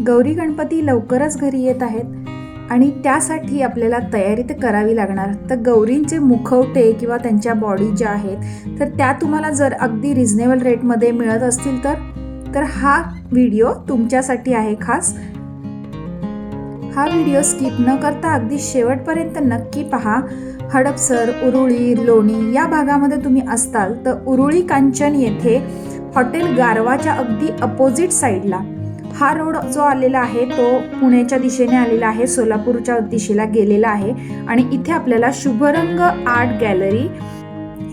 गौरी गणपती लवकरच घरी येत आहेत आणि त्यासाठी आपल्याला तयारी तर करावी लागणार. तर गौरींचे मुखवटे किंवा त्यांच्या बॉडी ज्या आहेत तर त्या तुम्हाला जर अगदी रिझनेबल रेटमध्ये मिळत असतील तर तर हा व्हिडिओ तुमच्यासाठी आहे खास. हा व्हिडिओ स्किप न करता अगदी शेवटपर्यंत नक्की पहा. हडपसर उरुळी लोणी या भागामध्ये तुम्ही असताल तर उरुळी कांचन येथे हॉटेल गारवाच्या अगदी अपोजिट साईडला हा रोड जो आलेला आहे तो पुण्याच्या दिशेने आलेला आहे सोलापूरच्या दिशेला गेलेला आहे आणि इथे आपल्याला शुभरंग आर्ट गॅलरी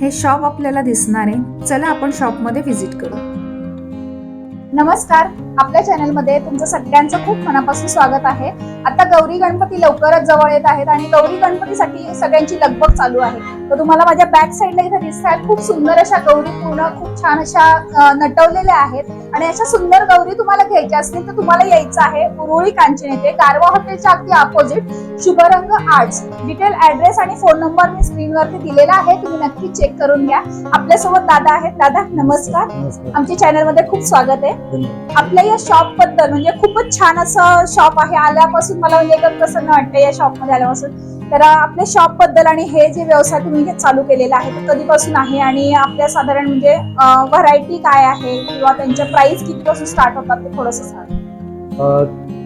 हे शॉप आपल्याला दिसणार आहे. चला आपण शॉपमध्ये व्हिजिट करू. नमस्कार. आपल्या चॅनलमध्ये तुमचं सगळ्यांचं खूप मनापासून स्वागत आहे. आता गौरी गणपती लवकरच जवळ येत आहेत आणि गौरी गणपतीसाठी सगळ्यांची लगबग चालू आहे. तर तुम्हाला माझ्या बॅक साईडला इथे दिसत आहेत खूप सुंदर अशा गौरी पूर्ण खूप छान अशा नटवलेल्या आहेत. आणि अशा सुंदर गौरी तुम्हाला घ्यायच्या असतील तर तुम्हाला यायचं आहे उरुळी कांचन येथे गारवा हॉटेलच्या अगदी opposite Shubhrang arts detail address आणि फोन नंबर मी स्क्रीनवरती दिलेला आहे. तुम्ही नक्की चेक करून घ्या. आपल्यासोबत दादा आहेत. दादा नमस्कार. आमच्या चॅनलमध्ये खूप स्वागत आहे. आपल्या या शॉपबद्दल म्हणजे खूपच छान असं शॉप आहे. आल्यापासून मला म्हणजे एकदम प्रसन्न वाटतं या शॉपमध्ये आल्यापासून. तर आपल्या शॉपबद्दल आणि हे जे व्यवसाय तुम्ही हे चालू केलेला आहे तो कधीपासून आहे? आणि आपल्या साधारण म्हणजे व्हरायटी काय आहे? किंवा त्यांच्या प्राइस कितीपासून स्टार्ट होतात ते थोडस सांग.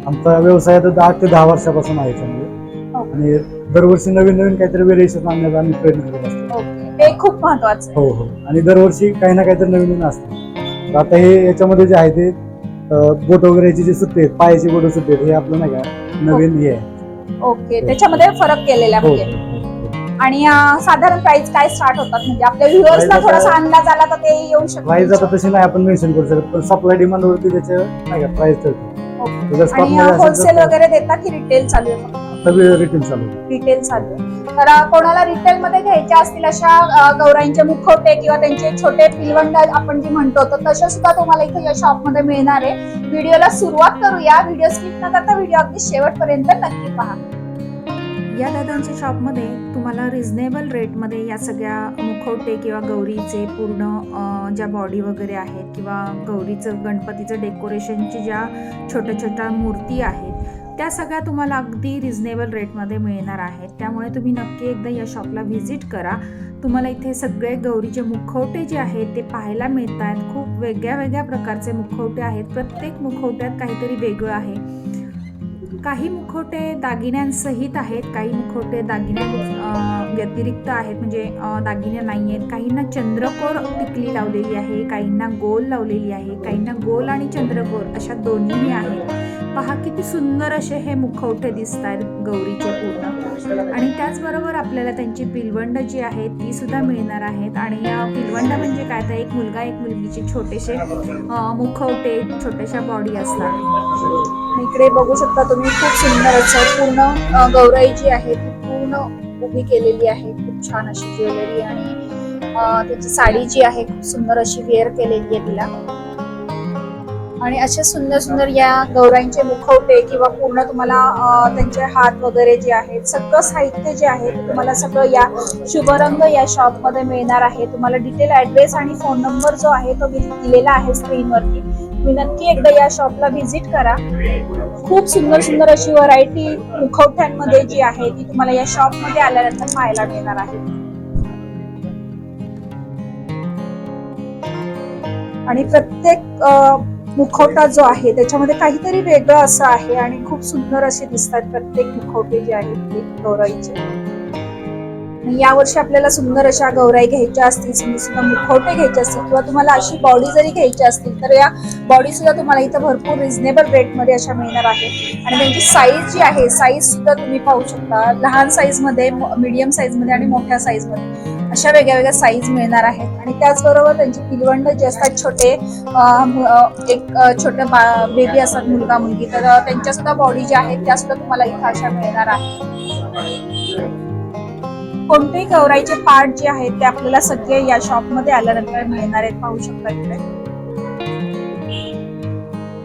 आमचा व्यवसाय आता आठ ते दहा वर्षापासून आहे. आणि दरवर्षी नवीन नवीन काहीतरी व्हेरिएशन आणण्याचा आम्ही प्रयत्न करत असतो ते खूप महत्वाचं हो हो. आणि दरवर्षी काही ना काहीतरी नवीन नवीन असतं. आता हे याच्यामध्ये जे आहे ते बोट वगैरेची जी सुट्टी आहेत पायाची बोट सुट्टी आहेत हे आपलं नाही का नवीन हे आहे ओके त्याच्यामध्ये फरक केलेला आहे हो, म्हणजे हो. आणि अं, साधारण प्राइस काय स्टार्ट होतात म्हणजे आपल्या व्ह्युअर्सला Price आता- थोडासा अंदाज आला तर ते येऊ प्राइस आता शकतो तशी नाही आपण मेन्शन करू शकत पण सप्लाय डिमांड वरती त्याच्या नाही का प्राइस ठरतो ओके. जर stock आणि मध्ये असेल होलसेल वगैरे देता की रिटेल चालू आहे फक्त? सगळे रिटर्न चालू आहे. रिटेल चालू आहे. तर अं, कोणाला रिटेल मध्ये घ्यायच्या असतील अशा अं, गौरांचे मुखवटे किंवा त्यांचे छोटे पिलवंड आपण जे म्हणतो तर तसे सुद्धा तुम्हाला इथे या शॉपमध्ये मिळणार आहे. व्हिडिओला सुरुवात करूया. व्हिडिओ स्किप न करता व्हिडिओ अगदी शेवटपर्यंत नक्की पहा. या दादांच्या शॉपमध्ये तुम्हाला रिझनेबल रेटमध्ये या सगळ्या मुखवटे किंवा गौरीचे पूर्ण अ, ज्या बॉडी वगैरे आहेत किंवा गौरीचं गणपतीचं डेकोरेशनची ज्या छोट्या छोट्या मूर्ती आहेत त्या सगळ्या तुम्हाला अगदी रिझनेबल रेटमध्ये मिळणार आहेत. त्यामुळे तुम्ही नक्की एकदा या शॉपला व्हिजिट करा. तुम्हाला इथे सगळे गौरीचे मुखवटे जे आहेत ते पाहायला मिळत आहेत खूप वेगळ्या वेगळ्या प्रकारचे मुखवटे आहेत. प्रत्येक मुखवट्यात काहीतरी वेगळं आहे. काही मुखवटे दागिन्यांसहित आहेत. काही मुखवटे दागिन्या व्यतिरिक्त आहेत. म्हणजे दागिने नाही आहेत. काहींना चंद्रकोर टिकली लावलेली आहे. काहींना गोल लावलेली आहे. काहींना गोल आणि चंद्रकोर अशा दोन्ही आहेत. पहा किती सुंदर असे हे मुखवटे दिसत आहेत गौरीचे पूर्ण. आणि त्याचबरोबर आपल्याला त्यांची पिलवंड जी आहेत ती सुद्धा मिळणार आहेत. आणि या पिलवंड म्हणजे काय तर एक मुलगा एक मुलगीचे छोटेसे मुखवटे छोट्याशा बॉडी असतात. इकडे बघू शकता तुम्ही खूप सुंदर असं पूर्ण गौराई जी आहे ती पूर्ण उभी केलेली आहे. खूप छान अशी ज्वेलरी आणि त्याची साडी जी आहे खूप सुंदर अशी वेअर केलेली आहे तिला. आणि असे सुंदर सुंदर या गौराईंचे मुखवटे किंवा पूर्ण तुम्हाला त्यांचे हात वगैरे जे आहेत सगळं साहित्य जे आहे तुम्हाला सगळं या शुभरंग या शॉपमध्ये मिळणार आहे. तुम्हाला डिटेल ऍड्रेस आणि फोन नंबर जो आहे तो मी दिलेला आहे स्क्रीनवरती तुम्ही नक्की एकदा या शॉपला व्हिजिट करा. खूप सुंदर सुंदर अशी व्हरायटी मुखवट्यांमध्ये जी आहे ती तुम्हाला या शॉपमध्ये आल्यानंतर पाहायला मिळणार आहे. आणि प्रत्येक मुखवटा जो आहे त्याच्यामध्ये काहीतरी वेगळं असं आहे आणि खूप सुंदर असे दिसतात प्रत्येक मुखवटे जे आहेत ते गौराईचे. आणि यावर्षी आपल्याला सुंदर अशा गौराई घ्यायच्या असतील सुंदर मुखवटे घ्यायचे असतील किंवा तुम्हाला अशी बॉडी जरी घ्यायची असतील तर या बॉडी सुद्धा तुम्हाला इथं भरपूर रिझनेबल रेटमध्ये अशा मिळणार आहे आणि त्यांची साईज जी आहे साईज सुद्धा तुम्ही पाहू शकता. लहान साईजमध्ये मीडियम साईजमध्ये आणि मोठ्या साईजमध्ये. अशा वेगळ्या वेगळ्या साईज मिळणार आहेत. आणि त्याचबरोबर त्यांची पिलवंड जे असतात छोटे एक छोटे बेबी असतात मुलगा मुलगी तर त्यांच्या सुद्धा बॉडी ज्या आहेत त्या सुद्धा तुम्हाला इथं अशा मिळणार आहेत. कोणतेही गौराईचे पार्ट जे आहेत ते आपल्याला सगळे या शॉपमध्ये आल्यानंतर मिळणार आहेत. पाहू शकता इकडे.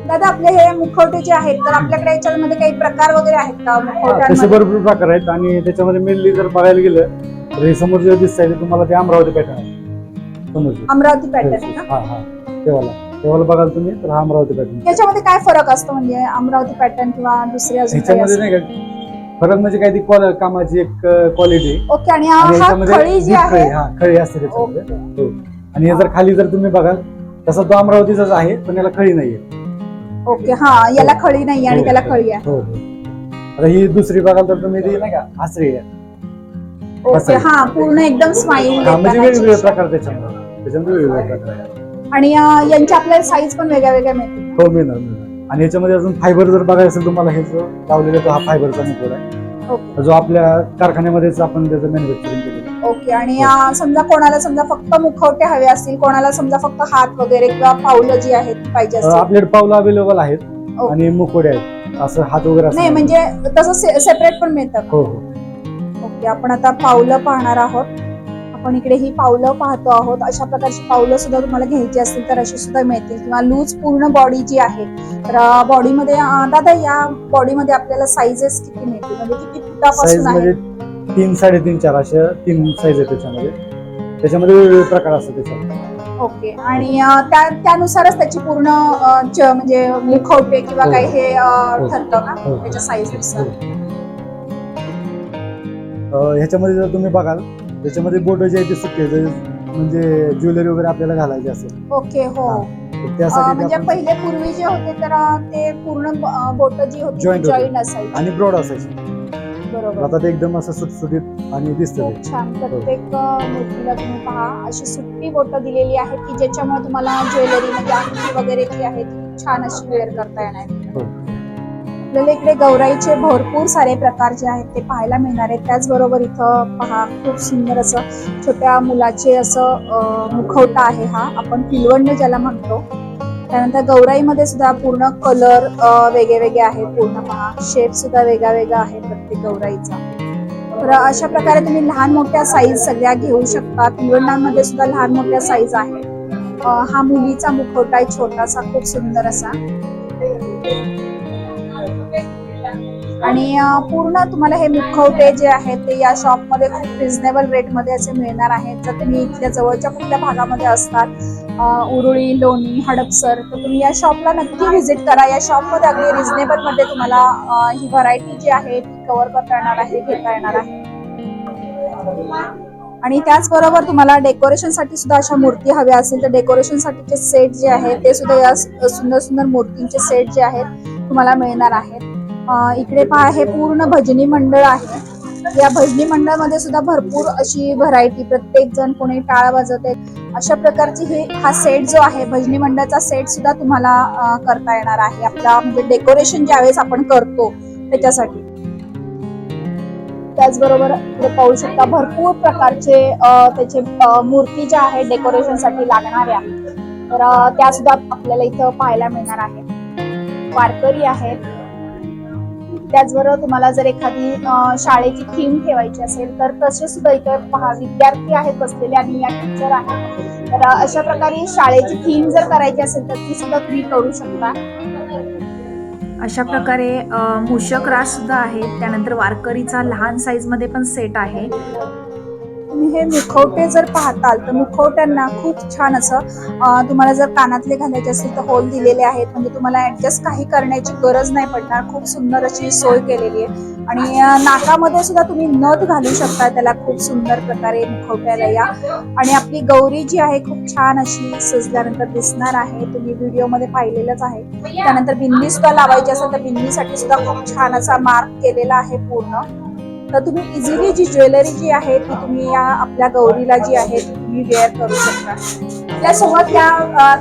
दादा आपले हे मुखवटे जे आहेत तर आपल्याकडे याच्यामध्ये काही प्रकार वगैरे आहेत का? मुखवट्यांमध्ये? भरपूर प्रकार आहेत आणि त्याच्यामध्ये मेनली जर बघायला गेलं तर हे समोर जे दिसत आहे ते तुम्हाला ते अमरावती पॅटर्न आहे. समोर अमरावती पॅटर्न आहे हा हा. तेव्हा तेव्हा बघाल तुम्ही तर हा अमरावती पॅटर्न याच्यामध्ये काय फरक असतो म्हणजे अमरावती पॅटर्न किंवा दुसरे अजून काही ह्याच्यामध्ये नाही का फरक म्हणजे काय ती क्वाल- कामाची एक क्वालिटी असं? ओके आणि हा हा खळी जी deep आहे? खळी, हा खळी असते त्याच्यामध्ये. ओके. हो. आणि हे जर खाली जर तुम्ही बघाल तसा तो अमरावतीचाच आहे पण याला खळी नाहीये. ओके हा याला खळी नाही आणि हो. त्याला खळी आहे. हो हो. आता ही दुसरी बघाल तर तुम्ही ती नाही का आसरी आहे. ओके असं. आहे. हा पूर्ण एकदम स्माईल हा म्हणजे वेगवेगळे प्रकार त्याच्यामध्ये त्याच्यामध्ये वेगवेगळे प्रकार आहे. आणि अं, यांच्या आपल्याला साईज पण वेगळ्या वेगळ्या मिळतील. हो मिळणार मिळणार. आणि याच्यामध्ये अजून फायबर जर बघायचं असेल तुम्हाला हे जो लावलेला तो हा फायबरचा मुकुट आहे. ओके. जो आपल्या कारखान्यामध्येच आपण त्याचं मॅन्युफॅक्चरिंग केलेलं आहे. ओके आणि अं, समजा कोणाला समजा फक्त मुखवटे हवे असतील कोणाला समजा फक्त हात वगैरे किंवा पावलं जी आहेत ती पाहिजे अं, असतील? आपल्याकडे पावलं अवेलेबल आहेत. आणि मुकोडे आहेत. असं हात वगैरे असं नाही म्हणजे तसं सेपरेट पण मिळतं हो हो. ओके आपण आता पावलं पाहणार आहोत. आपण इकडे ही पावलं पाहतो आहोत. अशा प्रकारची पावलं सुद्धा तुम्हाला घ्यायची असतील तर अशी सुद्धा मिळतील. किंवा लूज पूर्ण बॉडी जी आहे तर बॉडीमध्ये दादा या बॉडीमध्ये आपल्याला साईजेस किती मिळतील? म्हणजे किती फुटापासून आहे? तीन साडेतीन चार अशा तीन साईज आहे त्याच्यामध्ये. त्याच्यामध्ये वेगवेगळे प्रकार असतात त्याच्यात. ओके आणि त्या त्यानुसारच त्याची पूर्ण म्हणजे मुखवटे किंवा हो. काही हे हो. ठरतं का? हो. त्याच्या साईजनुसार अं, ह्याच्यामध्ये जर तुम्ही बघाल त्याच्यामध्ये बोट जे आहे ते. जर म्हणजे ज्वेलरी वगैरे आपल्याला घालायची असेल ओके हो हा. त्यासाठी म्हणजे आपण- पहिले पूर्वी जे होते तर ते पूर्ण बोट जी होती Joint होते. जॉईंट असायची आणि ब्रॉड असायची बरोबर आता ते एकदम असं सुटसुटीत आणि दिसतं खूप ते. छान प्रत्येक अं, मूर्तीला तुम्ही पहा अशी सुट्टी बोटं दिलेली आहेत की ज्याच्यामुळे तुम्हाला ज्वेलरी म्हणजे अंगठी वगैरे जी आहे ती छान अशी वेअर करता येणार हो. आपल्याला इकडे गौराईचे भरपूर सारे प्रकार जे आहेत ते पाहायला मिळणार आहेत. त्याचबरोबर इथं पहा खूप सुंदर असं छोट्या मुलाचे असं मुखवटा आहे हा. आपण पिलवंड ज्याला म्हणतो. त्यानंतर गौराईमध्ये सुद्धा पूर्ण कलर वेगळे वेगळे आहेत पूर्ण पहा शेप सुद्धा वेगळा वेगळा आहे प्रत्येक गौराईचा. तर अशा प्रकारे तुम्ही लहान मोठ्या साईज सगळ्या घेऊ शकता. पिलवंडांमध्ये सुद्धा लहान मोठ्या साईज आहेत. हा मुलीचा मुखवटा आहे छोटासा खूप सुंदर असा. आणि पूर्ण तुम्हाला हे मुखवटे जे आहेत ते या शॉपमध्ये खूप रिझनेबल रेटमध्ये असे मिळणार आहेत. जर तुम्ही इथल्या जवळच्या कुठल्या भागामध्ये असतात उरुळी लोणी हडपसर तर तुम्ही या शॉपला नक्की व्हिजिट करा. या शॉपमध्ये अगदी रिझनेबलमध्ये तुम्हाला ही व्हरायटी जी आहे ती कव्हर करता येणार आहे घेता येणार आहे. आणि त्याचबरोबर तुम्हाला डेकोरेशनसाठी सुद्धा अशा मूर्ती हव्या असेल तर डेकोरेशन साठीचे सेट जे आहेत ते सुद्धा या सुंदर सुंदर मूर्तींचे सेट जे आहेत तुम्हाला मिळणार आहेत. इकडे पहा हे पूर्ण भजनी मंडळ आहे. या भजनी मंडळामध्ये सुद्धा भरपूर अशी व्हरायटी प्रत्येक जण कोणी टाळ वाजवते अशा प्रकारची हे हा सेट जो आहे भजनी मंडळाचा सेट सुद्धा तुम्हाला करता येणार आहे. आपला म्हणजे डेकोरेशन ज्यावेळेस आपण करतो त्याच्यासाठी. त्याचबरोबर पाहू शकता भरपूर प्रकारचे त्याचे मूर्ती ज्या आहेत डेकोरेशनसाठी लागणाऱ्या. तर त्या सुद्धा आपल्याला इथं पाहायला मिळणार आहेत. वारकरी आहेत. त्याचबरोबर तुम्हाला जर एखादी शाळेची थीम ठेवायची असेल तर तसे सुद्धा इथे विद्यार्थी आहेत बसलेले आणि या टीचर आहेत. तर अशा प्रकारे शाळेची थीम जर करायची असेल तर ती सुद्धा तुम्ही करू शकता. अशा प्रकारे मूषक रास सुद्धा आहेत. त्यानंतर वारकरीचा लहान साईजमध्ये पण सेट आहे. तुम्ही हे मुखवटे जर पाहताल तर मुखवट्यांना खूप छान असं तुम्हाला जर कानातले घालायचे असतील तर होल दिलेले आहेत. म्हणजे तुम्हाला ऍडजस्ट काही करण्याची गरज नाही पडणार. खूप सुंदर अशी सोय केलेली आहे. आणि नाकामध्ये सुद्धा तुम्ही नथ घालू शकता त्याला खूप सुंदर प्रकारे मुखवट्याला या. आणि आपली गौरी जी आहे खूप छान अशी सजल्यानंतर दिसणार आहे. तुम्ही व्हिडिओमध्ये पाहिलेलंच आहे. त्यानंतर बिंदी सुद्धा लावायची असेल तर बिंदीसाठी सुद्धा खूप छान असा मार्क केलेला आहे पूर्ण. तर तुम्ही इझिली जी ज्वेलरी जी आहे ती तुम्ही या आपल्या गौरीला जी आहे ती तुम्ही वेअर करू शकता. आपल्यासोबत या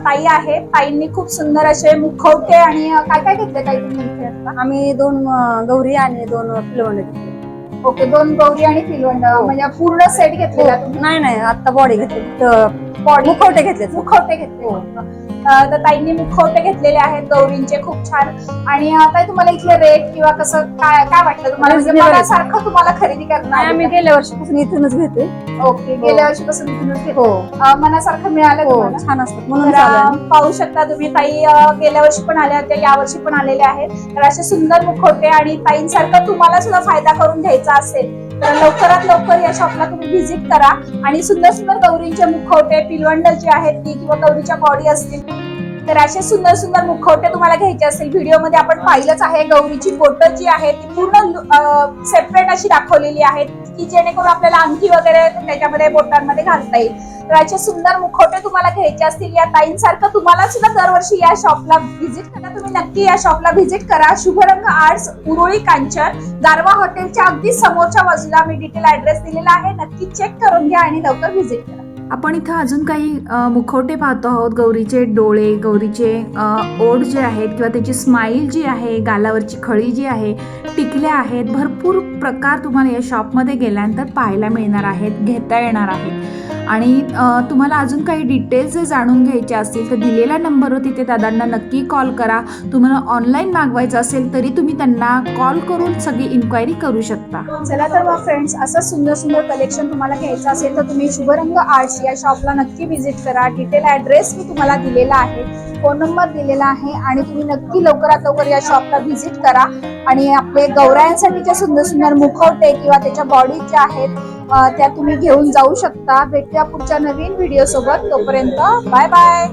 ताई आहेत. ताईंनी खूप सुंदर असे मुखवटे आणि काय काय घेतले ताई तुम्ही? आम्ही दोन गौरी आणि दोन पिलवंड घेतले. ओके दोन गौरी आणि पिलवंड म्हणजे पूर्ण सेट घेतलेला तुम्ही? नाही नाही आता बॉडी घेतली. बॉडी मुखवटे घेतले मुखवटे घेतले. अं, तर ताईंनी मुखवटे घेतलेले आहेत गौरींचे खूप छान. आणि ताई तुम्हाला इथले रेट किंवा कसं काय काय वाटलं तुम्हाला? म्हणजे. मनासारखं तुम्हाला खरेदी करणार आम्ही गेल्या वर्षीपासून इथूनच घेते. ओके गेल्या वर्षीपासून इथूनच घेतो. हो. मनासारखं मिळालं हो छान असतात म्हणून पाहू शकता तुम्ही ताई गेल्या वर्षी पण आल्या होत्या या वर्षी पण आलेल्या आहेत. तर असे सुंदर मुखवटे आणि ताईंसारखं तुम्हाला सुद्धा फायदा करून घ्यायचा असेल तर लवकरात लवकर या शॉपला तुम्ही व्हिजिट करा. आणि सुंदर सुंदर गौरींचे मुखवटे पिलवंड जे आहेत ती किंवा गौरीच्या बॉडी असतील. तर असे सुंदर सुंदर मुखवटे तुम्हाला घ्यायचे असतील व्हिडिओमध्ये आपण पाहिलंच आहे. गौरीची बोटं जी आहे ती पूर्ण सेपरेट अशी दाखवलेली आहेत की जेणेकरून आपल्याला अंगठी वगैरे त्याच्यामध्ये बोटांमध्ये घालता येईल. तर सुंदर मुखवटे तुम्हाला घ्यायचे असतील. या ताईंसारखं तुम्हाला सुद्धा दरवर्षी या शॉपला व्हिजिट करा. तुम्ही नक्की या शॉपला व्हिजिट करा. शुभरंग आर्ट्स उरोळी कांचन गारवा हॉटेलच्या अगदी समोरच्या बाजूला मी डिटेल ऍड्रेस दिलेला आहे. नक्की चेक करून घ्या आणि लवकर व्हिजिट करा. आपण इथं अजून काही मुखवटे पाहतो आहोत. गौरीचे डोळे गौरीचे ओढ जे आहेत किंवा त्याची स्माईल जी आहे गालावरची खळी जी आहे टिकल्या आहेत. भरपूर प्रकार तुम्हाला या शॉपमध्ये गेल्यानंतर पाहायला मिळणार आहेत घेता येणार आहेत. आणि तुम्हाला अजून काही डिटेल्स जर जाणून घ्यायचे असतील तर दिलेल्या नंबरवर तिथे दादांना नक्की कॉल करा. तुम्हाला ऑनलाईन मागवायचं असेल तरी तुम्ही त्यांना कॉल करून सगळी इन्क्वायरी करू शकता. हो, चला तर मग फ्रेंड्स असं सुंदर सुंदर कलेक्शन तुम्हाला घ्यायचं असेल तर तुम्ही शुभरंग आर्ट्स या शॉपला नक्की व्हिजिट करा. डिटेल ऍड्रेस मी तुम्हाला दिलेला आहे फोन नंबर दिलेला आहे आणि तुम्ही नक्की लवकरात लवकर या शॉपला व्हिजिट करा. आणि आपले गौरायांसाठीच्या सुंदर सुंदर मुखवटे किंवा त्याच्या बॉडी ज्या आहेत त्या तुम्ही घेऊन जाऊ शकता. भेटूया पुढच्या नवीन व्हिडिओ सोबत. तोपर्यंत बाय बाय.